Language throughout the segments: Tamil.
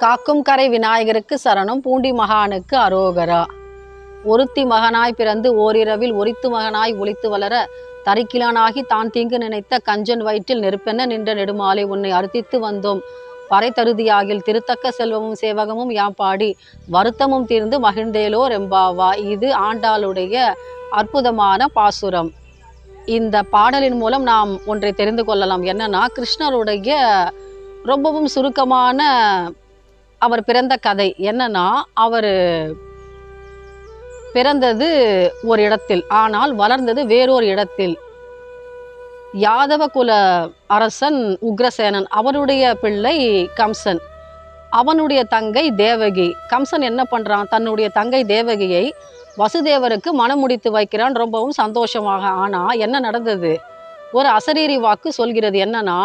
காக்கும் கரை விநாயகருக்கு சரணம் பூண்டி மகானுக்கு அரோகரா. ஒருத்தி மகனாய் பிறந்து ஓரிரவில் ஒரித்து மகனாய் ஒழித்து வளர தரிக்கிலானாகி தான் தீங்கு நினைத்த கஞ்சன் வயிற்றில் நெருப்பென நின்ற நெடுமாலை உன்னை அறுத்தித்து வந்தோம். பறை தருதியாகில் திருத்தக்க செல்வமும் சேவகமும் யாம் பாடி வருத்தமும் தீர்ந்து மகிழ்ந்தேலோ ரெம்பாவா இது ஆண்டாளுடைய அற்புதமான பாசுரம். இந்த பாடலின் மூலம் நாம் ஒன்றை தெரிந்து கொள்ளலாம். என்னன்னா கிருஷ்ணருடைய ரொம்பவும் சுருக்கமான அவர் பிறந்த கதை என்னன்னா அவர் பிறந்தது ஒரு இடத்தில் ஆனால் வளர்ந்தது வேறொரு இடத்தில். யாதவ குல அரசன் உக்ரசேனன் அவருடைய பிள்ளை கம்சன். அவனுடைய தங்கை தேவகி. கம்சன் என்ன பண்ணுறான் தன்னுடைய தங்கை தேவகியை வசுதேவருக்கு மனம் முடித்து வைக்கிறான். ரொம்பவும் சந்தோஷமாக. ஆனால் என்ன நடந்தது? ஒரு அசரீரி வாக்கு சொல்கிறது என்னன்னா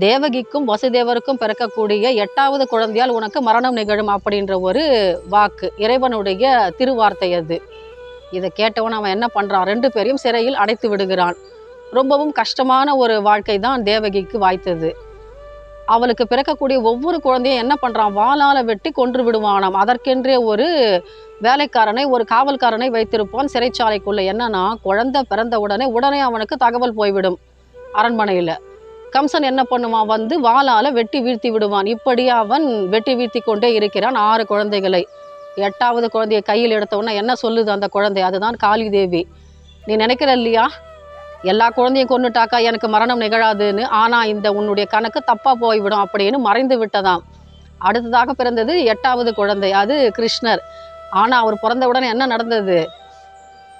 தேவகிக்கும் வசுதேவருக்கும் பிறக்கக்கூடிய எட்டாவது குழந்தையால் உனக்கு மரணம் நிகழும் அப்படின்ற ஒரு வாக்கு. இறைவனுடைய திருவார்த்தை அது. இதை கேட்டவன் அவன் என்ன பண்றான்? ரெண்டு பேரையும் சிறையில் அடைத்து விடுகிறான். ரொம்பவும் கஷ்டமான ஒரு வாழ்க்கை தான் தேவகிக்கு வாய்த்தது. அவளுக்கு பிறக்கக்கூடிய ஒவ்வொரு குழந்தையும் என்ன பண்றான்? வாளால வெட்டி கொன்று விடுவானாம். அதற்கென்றே ஒரு வேலைக்காரனை ஒரு காவல்காரனை வைத்திருப்பான் சிறைச்சாலைக்குள்ள. என்னன்னா குழந்தை பிறந்த உடனே உடனே அவனுக்கு தகவல் போய்விடும் அரண்மனையில. கம்சன் என்ன பண்ணுவான் வந்து வாளால் வெட்டி வீழ்த்தி விடுவான். இப்படி அவன் வெட்டி வீழ்த்தி கொண்டே இருக்கிறான் ஆறு குழந்தைகளை. எட்டாவது குழந்தையை கையில் எடுத்தவுடனே என்ன சொல்லுது அந்த குழந்தை? அதுதான் காளி தேவி நீ நினைக்கிற இல்லையா? எல்லா குழந்தையும் கொண்டுட்டாக்கா எனக்கு மரணம் நிகழாதுன்னு. ஆனால் இந்த உன்னுடைய கணக்கு தப்பாக போய்விடும் அப்படின்னு மறைந்து விட்டதாம். அடுத்ததாக பிறந்தது எட்டாவது குழந்தை. அது கிருஷ்ணர். ஆனால் அவர் பிறந்த உடனே என்ன நடந்தது?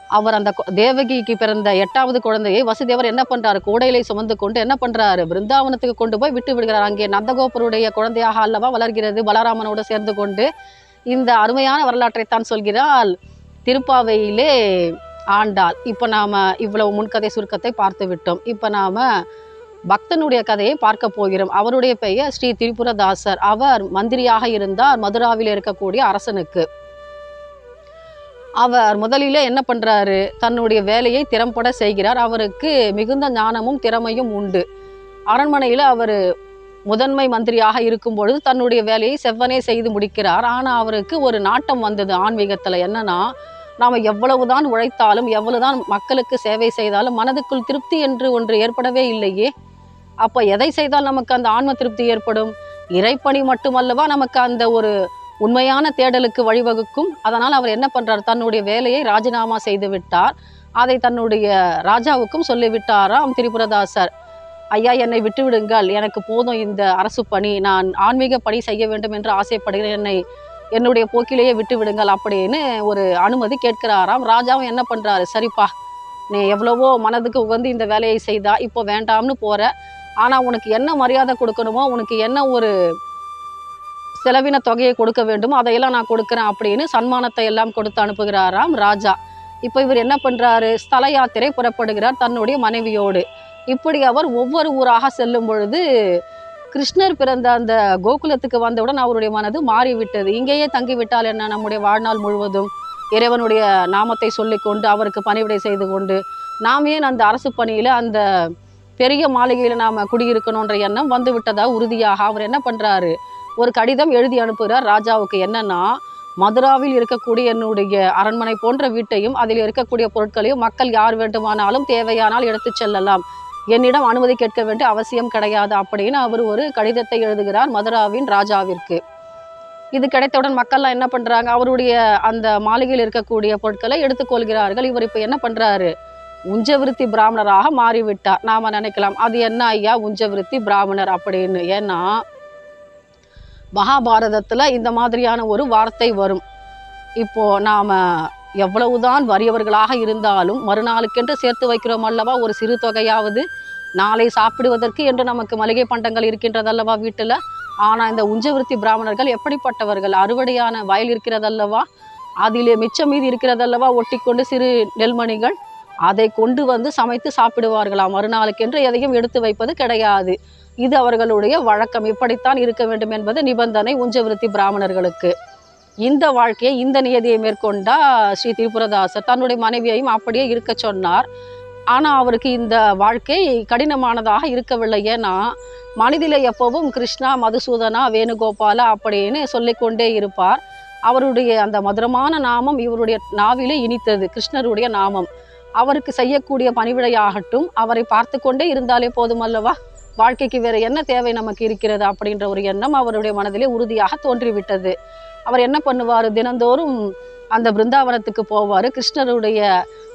அவர் அந்த தேவகிக்கு பிறந்த எட்டாவது குழந்தையை வசுதேவர் என்ன பண்றாரு? கூடையிலே சுமந்து கொண்டு என்ன பண்றாரு? பிருந்தாவனத்துக்கு கொண்டு போய் விட்டு விடுகிறார். அங்கே நந்தகோபருடைய குழந்தையாக அல்லவா வளர்கிறது? பலராமனோடு சேர்ந்து கொண்டு இந்த அருமையான வரலாற்றை தான் சொல்கிறாள். திருப்பாவையிலே ஆண்டாள். இப்போ நாம இவ்வளவு முன்கதை சுருக்கத்தை பார்த்து விட்டோம். இப்போ நாம பக்தனுடைய கதையை பார்க்க போகிறோம். அவருடைய பெயர் ஸ்ரீ திரிபுரதாசர். அவர் மந்திரியாக இருந்தார். மதுராவில் இருக்கக்கூடிய அரசனுக்கு. அவர் முதலிலே என்ன பண்ணுறாரு தன்னுடைய வேலையை திறம்பட செய்கிறார். அவருக்கு மிகுந்த ஞானமும் திறமையும் உண்டு. அரண்மனையில் அவர் முதன்மை மந்திரியாக இருக்கும் பொழுது தன்னுடைய வேலையை செவ்வனே செய்து முடிக்கிறார். ஆனால் அவருக்கு ஒரு நாட்டம் வந்தது ஆன்மீகத்தில். என்னன்னா நாம் எவ்வளவுதான் உழைத்தாலும் எவ்வளவுதான் மக்களுக்கு சேவை செய்தாலும் மனதுக்குள் திருப்தி என்று ஒன்று ஏற்படவே இல்லையே. அப்போ எதை செய்தால் நமக்கு அந்த ஆன்ம திருப்தி ஏற்படும்? இறைப்பணி மட்டுமல்லவா நமக்கு அந்த ஒரு உண்மையான தேடலுக்கு வழிவகுக்கும். அதனால் அவர் என்ன பண்றார்? தன்னுடைய வேலையை ராஜினாமா செய்து விட்டார். அதை தன்னுடைய ராஜாவுக்கும் சொல்லிவிட்டாராம் திரிபுரதாசர். ஐயா என்னை விட்டுவிடுங்கள். எனக்கு போதும் இந்த அரசு பணி. நான் ஆன்மீக பணி செய்ய வேண்டும் என்று ஆசைப்படுகிறேன். என்னை என்னுடைய போக்கிலேயே விட்டு விடுங்கள் அப்படின்னு ஒரு அனுமதி கேட்கிறாராம். ராஜாவும் என்ன பண்றாரு? சரிப்பா நீ எவ்வளவோ மனதுக்கு உகந்து இந்த வேலையை செய்தா இப்போ வேண்டாம்னு போற. ஆனா உனக்கு என்ன மரியாதை கொடுக்கணுமோ உனக்கு என்ன ஒரு செலவின தொகையை கொடுக்க வேண்டும். அதையெல்லாம் நான் கொடுக்குறேன் அப்படின்னு சன்மானத்தை எல்லாம் கொடுத்து அனுப்புகிறாராம் ராஜா. இப்போ இவர் என்ன பண்றாரு? ஸ்தல யாத்திரை புறப்படுகிறார் தன்னுடைய மனைவியோடு. இப்படி அவர் ஒவ்வொரு ஊராக செல்லும் பொழுது கிருஷ்ணர் பிறந்த அந்த கோகுலத்துக்கு வந்தவுடன் அவருடைய மனது மாறிவிட்டது. இங்கேயே தங்கிவிட்டால் என்ன? நம்முடைய வாழ்நாள் முழுவதும் இறைவனுடைய நாமத்தை சொல்லிக்கொண்டு அவருக்கு பணிவிடை செய்து கொண்டு நாம் ஏன் அந்த அரசு பணியில் அந்த பெரிய மாளிகையில் நாம் குடியிருக்கணுன்ற எண்ணம் வந்து விட்டதாக உறுதியாக அவர் என்ன பண்ணுறாரு ஒரு கடிதம் எழுதி அனுப்புகிறார் ராஜாவுக்கு என்னன்னா மதுராவில் இருக்கக்கூடிய என்னுடைய அரண்மனை போன்ற வீட்டையும் அதில் இருக்கக்கூடிய பொருட்களையும் மக்கள் யார் வேண்டுமானாலும் தேவையானால் எடுத்துச் செல்லலாம். என்னிடம் அனுமதி கேட்க வேண்டிய அவசியம் கிடையாது அப்படின்னு அவர் ஒரு கடிதத்தை எழுதுகிறார் மதுராவின் ராஜாவிற்கு. இது கிடைத்தவுடன் மக்கள்லாம் என்ன பண்ணுறாங்க அவருடைய அந்த மாளிகையில் இருக்கக்கூடிய பொருட்களை எடுத்துக்கொள்கிறார்கள் இவர் இப்போ என்ன பண்ணுறாரு உஞ்சவிருத்தி பிராமணராக மாறிவிட்டார். நாம் நினைக்கலாம் அது என்ன ஐயா உஞ்சவிருத்தி பிராமணர் அப்படின்னு? ஏன்னா மகாபாரதத்தில் இந்த மாதிரியான ஒரு வார்த்தை வரும். இப்போது நாம் எவ்வளவுதான் வறியவர்களாக இருந்தாலும் மறுநாளுக்கென்று சேர்த்து வைக்கிறோம் அல்லவா? ஒரு சிறு தொகையாவது நாளை சாப்பிடுவதற்கு என்று நமக்கு மளிகை பண்டங்கள் இருக்கின்றதல்லவா வீட்டில்? ஆனால் இந்த உஞ்சவிருத்தி பிராமணர்கள் எப்படிப்பட்டவர்கள்? அறுவடையான வயல் இருக்கிறதல்லவா அதிலே மிச்சம் மீது இருக்கிறதல்லவா ஒட்டிக்கொண்டு சிறு நெல்மணிகள் அதை கொண்டு வந்து சமைத்து சாப்பிடுவார்களாம். மறுநாளுக்கென்று எதையும் எடுத்து வைப்பது கிடையாது. இது அவர்களுடைய வழக்கம். இப்படித்தான் இருக்க வேண்டும் என்பது நிபந்தனை உஞ்சவிருத்தி பிராமணர்களுக்கு. இந்த வாழ்க்கையை இந்த நியதியை மேற்கொண்டா ஸ்ரீ திரிபுரதாசர் தன்னுடைய மனைவியையும் அப்படியே இருக்க சொன்னார். ஆனால் அவருக்கு இந்த வாழ்க்கை கடினமானதாக இருக்கவில்லை. ஏன்னா மனதிலே எப்பவும் கிருஷ்ணா மதுசூதனா வேணுகோபாலா அப்படின்னு சொல்லிக்கொண்டே இருப்பார். அவருடைய அந்த மதுரமான நாமம் இவருடைய நாவிலே இனித்தது கிருஷ்ணருடைய நாமம். அவருக்கு செய்யக்கூடிய பணிவிடையாகட்டும் அவரை பார்த்து கொண்டே இருந்தாலே போதுமல்லவா வாழ்க்கைக்கு வேற என்ன தேவை நமக்கு இருக்கிறது அப்படின்ற ஒரு எண்ணம் அவருடைய மனதிலே உறுதியாக தோன்றிவிட்டது. அவர் என்ன பண்ணுவார்? தினந்தோறும் அந்த பிருந்தாவனத்துக்கு போவார். கிருஷ்ணருடைய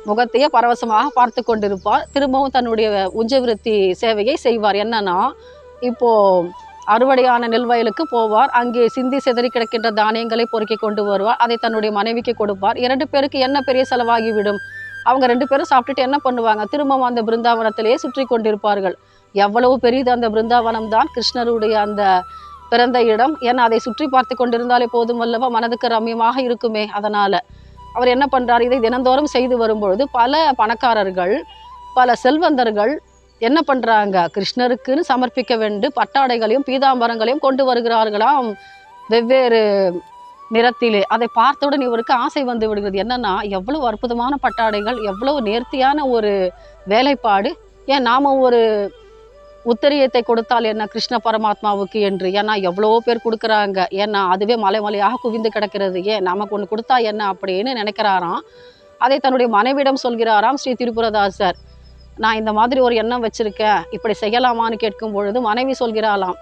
முகத்தையே பரவசமாக பார்த்து கொண்டிருப்பார். திரும்பவும் தன்னுடைய உஞ்சவிருத்தி சேவையை செய்வார். என்னன்னா இப்போ அறுவடையான நெல் வயலுக்கு போவார். அங்கே சிந்தி சிதறி கிடக்கின்ற தானியங்களை பொறுக்கி கொண்டு வருவார். அதை தன்னுடைய மனைவிக்கு கொடுப்பார். இரண்டு பேருக்கு என்ன பெரிய செலவாகிவிடும்? அவங்க ரெண்டு பேரும் சாப்பிட்டுட்டு என்ன பண்ணுவாங்க? திரும்பவும் அந்த பிருந்தாவனத்திலேயே சுற்றி கொண்டிருப்பார்கள். எவ்வளவு பெரியது அந்த பிருந்தாவனம் தான் கிருஷ்ணருடைய அந்த பிறந்த இடம். ஏன்னா அதை சுற்றி பார்த்து கொண்டிருந்தாலே போதும் அல்லவா? மனதுக்கு ரம்யமாக இருக்குமே. அதனால் அவர் என்ன பண்ணுறார் இதை தினந்தோறும் செய்து வரும்பொழுது பல பணக்காரர்கள் பல செல்வந்தர்கள் என்ன பண்ணுறாங்க கிருஷ்ணருக்குன்னு சமர்ப்பிக்க வேண்டு பட்டாடைகளையும் பீதாம்பரங்களையும் கொண்டு வருகிறார்களாம். வெவ்வேறு நிறத்திலே. அதை பார்த்தவுடன் இவருக்கு ஆசை வந்து விடுகிறது. என்னன்னா எவ்வளவு அற்புதமான பட்டாடைகள் எவ்வளவு நேர்த்தியான ஒரு வேலைப்பாடு. ஏன் நாம ஒரு உத்தரியத்தை கொடுத்தால் என்ன கிருஷ்ண பரமாத்மாவுக்கு என்று? ஏன்னா எவ்வளவோ பேர் கொடுக்குறாங்க. ஏன்னா அதுவே மலை மலையாக குவிந்து கிடக்கிறது. ஏன்? நமக்கு ஒன்று கொடுத்தா என்ன அப்படின்னு நினைக்கிறாராம். அதை தன்னுடைய மனைவியிடம் சொல்கிறாராம் ஸ்ரீ திரிபுரதாசர். நான் இந்த மாதிரி ஒரு எண்ணம் வச்சுருக்கேன். இப்படி செய்யலாமான்னு கேட்கும் பொழுது மனைவி சொல்கிறாளாம்.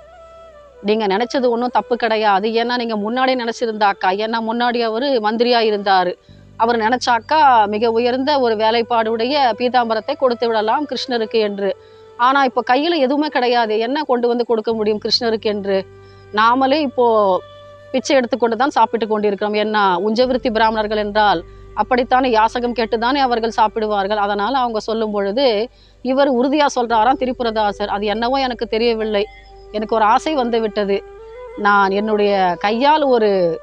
நீங்கள் நினச்சது ஒன்றும் தப்பு கிடையாது. ஏன்னா நீங்கள் முன்னாடி நினச்சிருந்தாக்கா. ஏன்னா முன்னாடி அவர் மந்திரியாக இருந்தார். அவர் நினச்சாக்கா மிக உயர்ந்த ஒரு வேலைப்பாடுடைய பீதாம்பரத்தை கொடுத்து விடலாம் கிருஷ்ணருக்கு என்று. ஆனா இப்போ கையில எதுவுமே கிடையாது. என்ன கொண்டு வந்து கொடுக்க முடியும் கிருஷ்ணருக்கு என்று? நாமளே இப்போ பிச்சை எடுத்துக்கொண்டு தான் சாப்பிட்டு கொண்டிருக்கிறோம். என்ன உஞ்சவிருத்தி பிராமணர்கள் என்றால் அப்படித்தானே? யாசகம் கேட்டுதானே அவர்கள் சாப்பிடுவார்கள்? அதனால அவங்க சொல்லும் பொழுது இவர் உறுதியா சொல்றாராம் திரிபுரதாசர். அது என்னவோ எனக்கு தெரியவில்லை. எனக்கு ஒரு ஆசை வந்து விட்டது. நான் என்னுடைய கையால் ஒரு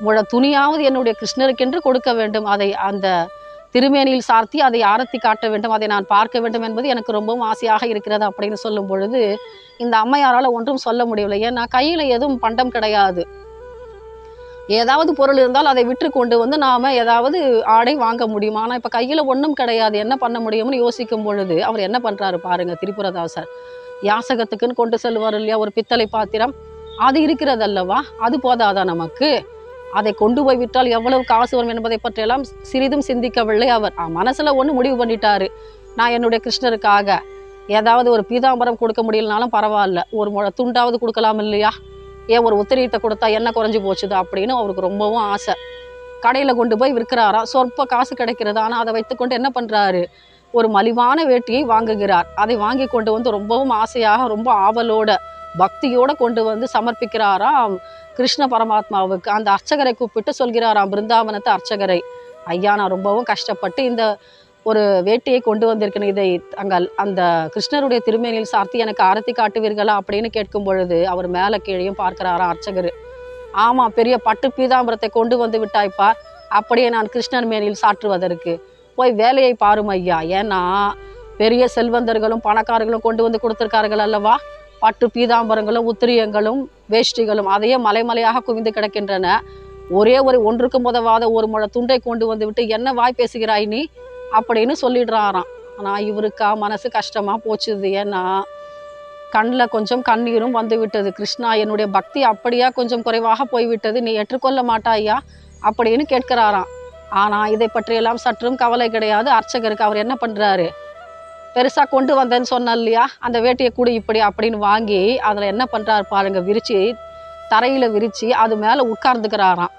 முழ துணியாவது என்னுடைய கிருஷ்ணருக்கென்று கொடுக்க வேண்டும். அதை அந்த திருமேனியில் சார்த்தி அதை ஆரத்தி காட்ட வேண்டும் அதை நான் பார்க்க வேண்டும் என்பது எனக்கு ரொம்பவும் ஆசையாக இருக்கிறது அப்படின்னு சொல்லும் பொழுது இந்த அம்மையாரால் ஒன்றும் சொல்ல முடியவில்லை. ஏன்னா கையில் எதுவும் பண்டம் கிடையாது. ஏதாவது பொருள் இருந்தால் அதை விற்று கொண்டு வந்து நாம் ஏதாவது ஆடை வாங்க முடியும்? ஆனால் இப்போ கையில் ஒன்றும் கிடையாது. என்ன பண்ண முடியும்னு யோசிக்கும் பொழுது அவர் என்ன பண்ணுறாரு பாருங்கள் திரிபுரதாசர். யாசகத்துக்குன்னு கொண்டு செல்வார் இல்லையா ஒரு பித்தளை பாத்திரம். அது இருக்கிறதல்லவா? அது போதாதா நமக்கு? அதை கொண்டு போய் விட்டால் எவ்வளவு காசு வரும் என்பதை பற்றியெல்லாம் சிறிதும் சிந்திக்கவில்லை அவர். மனசில் ஒன்று முடிவு பண்ணிட்டாரு. நான் என்னுடைய கிருஷ்ணருக்காக ஏதாவது ஒரு பீதாம்பரம் கொடுக்க முடியலனாலும் பரவாயில்ல. ஒரு முழ துண்டாவது கொடுக்கலாம் இல்லையா? ஏன் ஒரு உத்திரியத்தை கொடுத்தா என்ன குறைஞ்சி போச்சுது அப்படின்னு அவருக்கு ரொம்பவும் ஆசை. கடையில் கொண்டு போய் விற்கிறாராம் சொற்ப காசு கிடைக்கிறது. ஆனால் அதை வைத்துக்கொண்டு என்ன பண்ணுறாரு ஒரு மலிவான வேட்டியை வாங்குகிறார். அதை வாங்கி கொண்டு வந்து ரொம்பவும் ஆசையாக ரொம்ப ஆவலோட பக்தியோட கொண்டு வந்து சமர்ப்பிக்கிறாராம் கிருஷ்ண பரமாத்மாவுக்கு. அந்த அர்ச்சகரை கூப்பிட்டு சொல்கிறாராம் பிருந்தாவனத்து அர்ச்சகரை ஐயா நான் ரொம்பவும் கஷ்டப்பட்டு இந்த ஒரு வேட்டியை கொண்டு வந்திருக்கேன் இதை தங்கள் அந்த கிருஷ்ணருடைய திருமேனியில் சார்த்தி எனக்கு ஆரத்தி காட்டுவீர்களா? அப்படின்னு கேட்கும் பொழுது அவர் மேலே கீழையும் பார்க்கிறாராம் அர்ச்சகர். ஆமாம் பெரிய பட்டு பீதாம்பரத்தை கொண்டு வந்து விட்டாய்ப்பா அப்படியே நான் கிருஷ்ணர் மேனியில் சாற்றுவதற்கு. போய் வேலையை பாரும் ஐயா. ஏன்னா பெரிய செல்வந்தர்களும் பணக்காரர்களும் கொண்டு வந்து கொடுத்துருக்கார்கள் அல்லவா? பட்டு பீதாம்பரங்களும் உத்திரியங்களும் வேஷ்டிகளும் அதையே மலைமலையாக குவிந்து கிடக்கின்றன. ஒரே ஒரு ஒன்றுக்கு முதவாத ஒரு முழ துண்டை கொண்டு வந்துவிட்டு என்ன வாய் பேசுகிறாய் நீ? அப்படின்னு சொல்லிடுறாராம். ஆனால் இவருக்கா மனசு கஷ்டமாக போச்சுது. ஏன்னா கண்ணில் கொஞ்சம் கண்ணீரும் வந்து விட்டது கிருஷ்ணா என்னுடைய பக்தி அப்படியா கொஞ்சம் குறைவாக போய்விட்டது. நீ ஏற்றுக்கொள்ள மாட்டாயா? அப்படின்னு கேட்கிறாராம். ஆனால் இதை பற்றியெல்லாம் சற்றும் கவலை கிடையாது. அர்ச்சகருக்கு அவர் என்ன பண்ணுறாரு பெருசாக கொண்டு வந்தேன்னு சொன்னேன் இல்லையா அந்த வேட்டியை கூட இப்படி அப்படின்னு வாங்கி அதில் என்ன பண்ணுறாரு பாருங்க விரித்து தரையில் விரித்து அது மேலே உட்கார்ந்துக்கிறாராம்.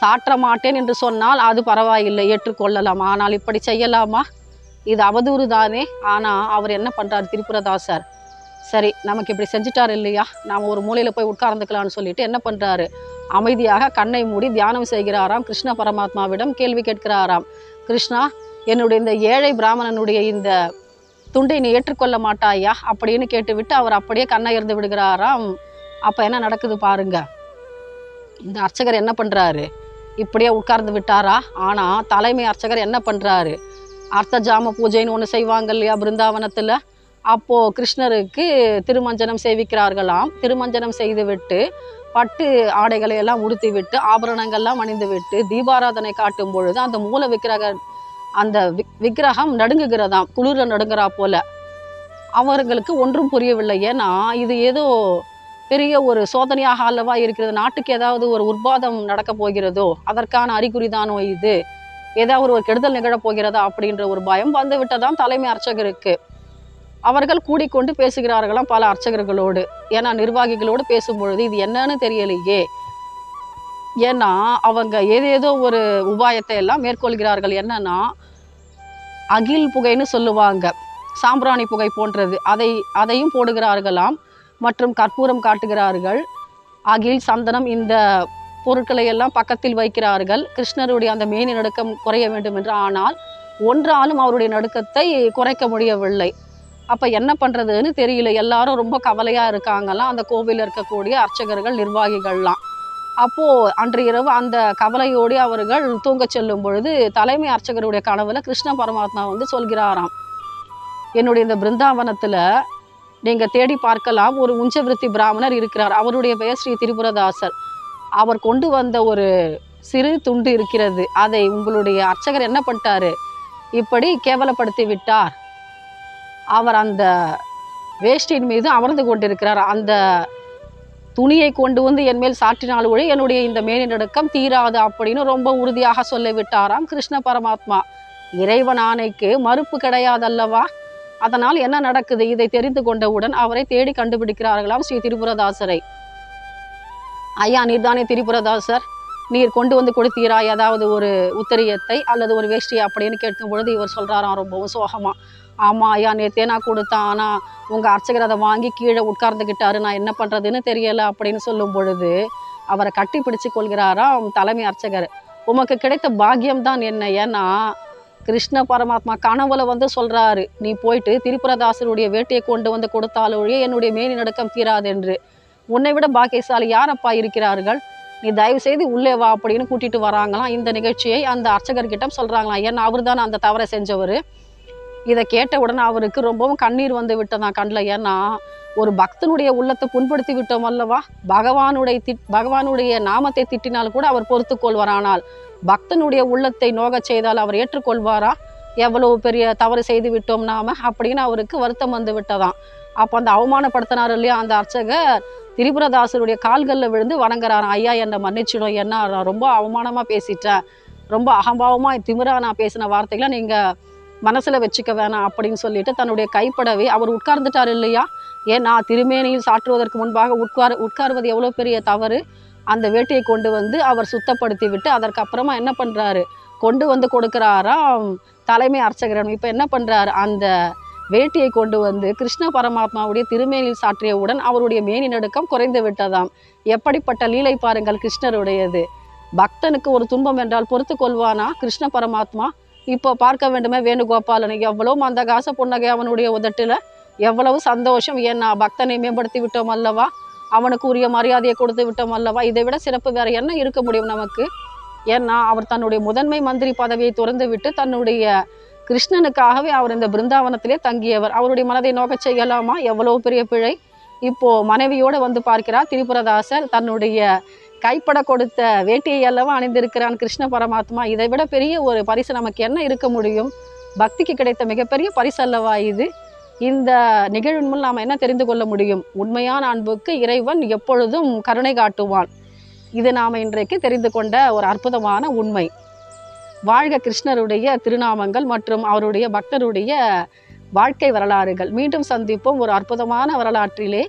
சாற்ற மாட்டேன் என்று சொன்னால் அது பரவாயில்லை ஏற்றுக்கொள்ளலாம். ஆனால் இப்படி செய்யலாமா? இது அவதூறு தானே ஆனால் அவர் என்ன பண்ணுறாரு திரிபுரதாசர்? சரி நமக்கு இப்படி செஞ்சுட்டார் இல்லையா? நாம் ஒரு மூலையில் போய் உட்கார்ந்துக்கலாம்னு சொல்லிட்டு என்ன பண்ணுறாரு அமைதியாக கண்ணை மூடி தியானம் செய்கிறாராம். கிருஷ்ண பரமாத்மாவிடம் கேள்வி கேட்கிறாராம். கிருஷ்ணா என்னுடைய இந்த ஏழை பிராமணனுடைய இந்த துண்டை நீ ஏற்றுக்கொள்ள மாட்டாயா அப்படின்னு கேட்டுவிட்டு அவர் அப்படியே கண்ணை இருந்து விடுகிறாராம். அப்போ என்ன நடக்குது பாருங்க. இந்த அர்ச்சகர் என்ன பண்ணுறாரு இப்படியே உட்கார்ந்து விட்டாரா? ஆனால் தலைமை அர்ச்சகர் என்ன பண்ணுறாரு அர்த்த ஜாம பூஜைன்னு ஒன்று செய்வாங்க இல்லையா பிருந்தாவனத்தில்? அப்போது கிருஷ்ணருக்கு திருமஞ்சனம் செய்விக்கிறார்களாம் திருமஞ்சனம் செய்துவிட்டு பட்டு ஆடைகளை எல்லாம் உடுத்தி விட்டு ஆபரணங்கள்லாம் அணிந்து விட்டு தீபாராதனை காட்டும் பொழுது அந்த மூல விக்கிரக அந்த விக்கிரகம் நடுங்குகிறதாம் குளிர நடுங்குறா போல. அவர்களுக்கு ஒன்றும் புரியவில்லை. ஏன்னா இது ஏதோ பெரிய ஒரு சோதனையாக அல்லவா இருக்கிறது. நாட்டுக்கு ஏதாவது ஒரு உர்பாதம் நடக்க போகிறதோ அதற்கான அறிகுறி தானோ இது? ஏதாவது ஒரு கெடுதல் நிகழப் போகிறதா அப்படின்ற ஒரு பயம் வந்து விட்டதாம் தலைமை அர்ச்சகருக்கு. அவர்கள் கூடிக்கொண்டு பேசுகிறார்களாம் பல அர்ச்சகர்களோடு. ஏன்னா நிர்வாகிகளோடு பேசும்பொழுது இது என்னன்னு தெரியலையே. ஏன்னா அவங்க ஏதேதோ ஒரு உபாயத்தை எல்லாம் மேற்கொள்கிறார்கள். என்னன்னா அகில் புகைன்னு சொல்லுவாங்க. சாம்பிராணி புகை போன்றது. அதை அதையும் போடுகிறார்களாம். மற்றும் கற்பூரம் காட்டுகிறார்கள். அகில் சந்தனம் இந்த பொருட்களை எல்லாம் பக்கத்தில் வைக்கிறார்கள். கிருஷ்ணருடைய அந்த மேனி நடுக்கம் குறைய வேண்டும் என்று. ஆனால் ஒன்றாலும் அவருடைய நடுக்கத்தை குறைக்க முடியவில்லை. அப்போ என்ன பண்ணுறதுன்னு தெரியல. எல்லாரும் ரொம்ப கவலையாக இருக்காங்களாம். அந்த கோவிலில் இருக்கக்கூடிய அர்ச்சகர்கள் நிர்வாகிகள்லாம். அப்போது அன்று இரவு அந்த கவலையோடு அவர்கள் தூங்கச் செல்லும் பொழுது தலைமை அர்ச்சகருடைய கனவுல கிருஷ்ண பரமாத்மா வந்து சொல்கிறாராம். என்னுடைய இந்த பிருந்தாவனத்தில் நீங்கள் தேடி பார்க்கலாம் ஒரு உஞ்சவிருத்தி பிராமணர் இருக்கிறார். அவருடைய பெயர் ஸ்ரீ திரிபுரதாசர். அவர் கொண்டு வந்த ஒரு சிறு துண்டு இருக்கிறது. அதை உங்களுடைய அர்ச்சகர் என்ன பண்ணிட்டாரு? இப்படி கேவலப்படுத்தி விட்டார். அவர் அந்த வேஷ்டியின் மீது அமர்ந்து கொண்டிருக்கிறார். அந்த துணியை கொண்டு வந்து என் மேல் சாற்றினால் ஒழி என்னுடைய இந்த மேனி நடுக்கம் தீராது அப்படின்னு ரொம்ப உறுதியாக சொல்லிவிட்டாராம் கிருஷ்ண பரமாத்மா. இறைவன் ஆணைக்கு மறுப்பு கிடையாதல்லவா? அதனால் என்ன நடக்குது? இதை தெரிந்து கொண்டவுடன் அவரை தேடி கண்டுபிடிக்கிறார்களாம் ஸ்ரீ திரிபுரதாசரை. ஐயா நீர்தானே திரிபுரதாசர்? நீர் கொண்டு வந்து கொடுத்தீரா? ஏதாவது ஒரு உத்தரியத்தை அல்லது ஒரு வேஷ்டி அப்படின்னு கேட்கும் பொழுது இவர் சொல்றாராம் ரொம்பவும் சோகமா. ஆமாம் ஐயா நேத்தே நான் கொடுத்தேன். ஆனால் உங்கள் அர்ச்சகர் அதை வாங்கி கீழே உட்கார்ந்துக்கிட்டாரு நான் என்ன பண்ணுறதுன்னு தெரியலை அப்படின்னு சொல்லும் பொழுது அவரை கட்டி பிடிச்சு கொள்கிறாராம் தலைமை அர்ச்சகர். உமக்கு கிடைத்த பாக்கியம் தான் என்ன ஏன்னா கிருஷ்ண பரமாத்மா கனவுல வந்து சொல்கிறாரு நீ போயிட்டு திரிபுரதாசருடைய வேட்டையை கொண்டு வந்து கொடுத்தாலொழிய என்னுடைய மேனி நடுக்கம் தீராது என்று. உன்னை விட பாக்கியசாலி யாரப்பா இருக்கிறார்கள்? நீ தயவு செய்து உள்ளே வா அப்படின்னு கூட்டிட்டு வராங்களாம். இந்த நிகழ்ச்சியை அந்த அர்ச்சகர்கிட்ட சொல்கிறாங்களாம் ஏன்னா அவர் தான் அந்த தவறை செஞ்சவர். இதை கேட்ட உடனே அவருக்கு ரொம்பவும் கண்ணீர் வந்து விட்டதான் கண்ணில் ஏன்னா ஒரு பக்தனுடைய உள்ளத்தை புண்படுத்தி விட்டோம் அல்லவா? பகவானுடைய திட் பகவானுடைய நாமத்தை திட்டினால் கூட அவர் பொறுத்துக்கொள்வாரானால் பக்தனுடைய உள்ளத்தை நோகச் செய்தால் அவர் ஏற்றுக்கொள்வாரா? எவ்வளவு பெரிய தவறு செய்து விட்டோம் நாம? அப்படின்னு அவருக்கு வருத்தம் வந்து விட்டதாம் அப்போ அந்த அவமானப்படுத்தினார் இல்லையா அந்த அர்ச்சகர்? திரிபுரதாசருடைய கால்களில் விழுந்து வணங்குறாராம் ஐயா என்னை மன்னிச்சிடும். என்ன ரொம்ப அவமானமாக பேசிட்டேன் ரொம்ப அகம்பாவமாக திமிரா நான் பேசின வார்த்தைகளை நீங்கள் மனசில் வச்சுக்க வேணாம் அப்படின்னு சொல்லிட்டு தன்னுடைய கைப்படவே அவர் உட்கார்ந்துட்டார் இல்லையா? ஏன்னா திருமேனியில் சாற்றுவதற்கு முன்பாக உட்கார் உட்காருவது எவ்வளோ பெரிய தவறு? அந்த வேட்டையை கொண்டு வந்து அவர் சுத்தப்படுத்தி விட்டு அதற்கு அப்புறமா என்ன பண்ணுறாரு கொண்டு வந்து கொடுக்குறாராம் தலைமை அர்ச்சகரன். இப்போ என்ன பண்ணுறாரு அந்த வேட்டியை கொண்டு வந்து கிருஷ்ண பரமாத்மாவுடைய திருமேனியில் சாற்றியவுடன் அவருடைய மேனி நடுக்கம் குறைந்து விட்டதாம். எப்படிப்பட்ட லீலை பாருங்கள் கிருஷ்ணருடையது. பக்தனுக்கு ஒரு துன்பம் என்றால் பொறுத்து கொள்வானா? கிருஷ்ண பரமாத்மா இப்போ பார்க்க வேண்டுமே வேணுகோபாலன். அந்த மந்தகாச புன்னகை அவனுடைய உதட்டில்? எவ்வளவு சந்தோஷம். ஏன்னா பக்தனை மேம்படுத்தி விட்டோம் அல்லவா? அவனுக்கு உரிய மரியாதையை கொடுத்து விட்டோம் அல்லவா? இதை விட சிறப்பு வேற என்ன இருக்க முடியும் நமக்கு? ஏன்னா அவர் தன்னுடைய முதன்மை மந்திரி பதவியை துறந்து விட்டு தன்னுடைய கிருஷ்ணனுக்காகவே அவர் இந்த பிருந்தாவனத்திலே தங்கியவர். அவருடைய மனதை நோக்கச் செய்யலாமா? எவ்வளவு பெரிய பிழை. இப்போ மனைவியோடு வந்து பார்க்கிறார் திரிபுரதாசர். தன்னுடைய கைப்பட கொடுத்த வேட்டியை அல்லவா அணிந்திருக்கிறான் கிருஷ்ண பரமாத்மா. இதை விட பெரிய ஒரு பரிசு நமக்கு என்ன இருக்க முடியும்? பக்திக்கு கிடைத்த மிகப்பெரிய பரிசு அல்லவா இது? இந்த நிகழ்வின் மூலம் நாம் என்ன தெரிந்து கொள்ள முடியும்? உண்மையான அன்புக்கு இறைவன் எப்பொழுதும் கருணை காட்டுவான். இது நாம் இன்றைக்கு தெரிந்து கொண்ட ஒரு அற்புதமான உண்மை. வாழ்க கிருஷ்ணருடைய திருநாமங்கள் மற்றும் அவருடைய பக்தருடைய வாழ்க்கை வரலாறுகள். மீண்டும் சந்திப்போம் ஒரு அற்புதமான வரலாற்றிலே.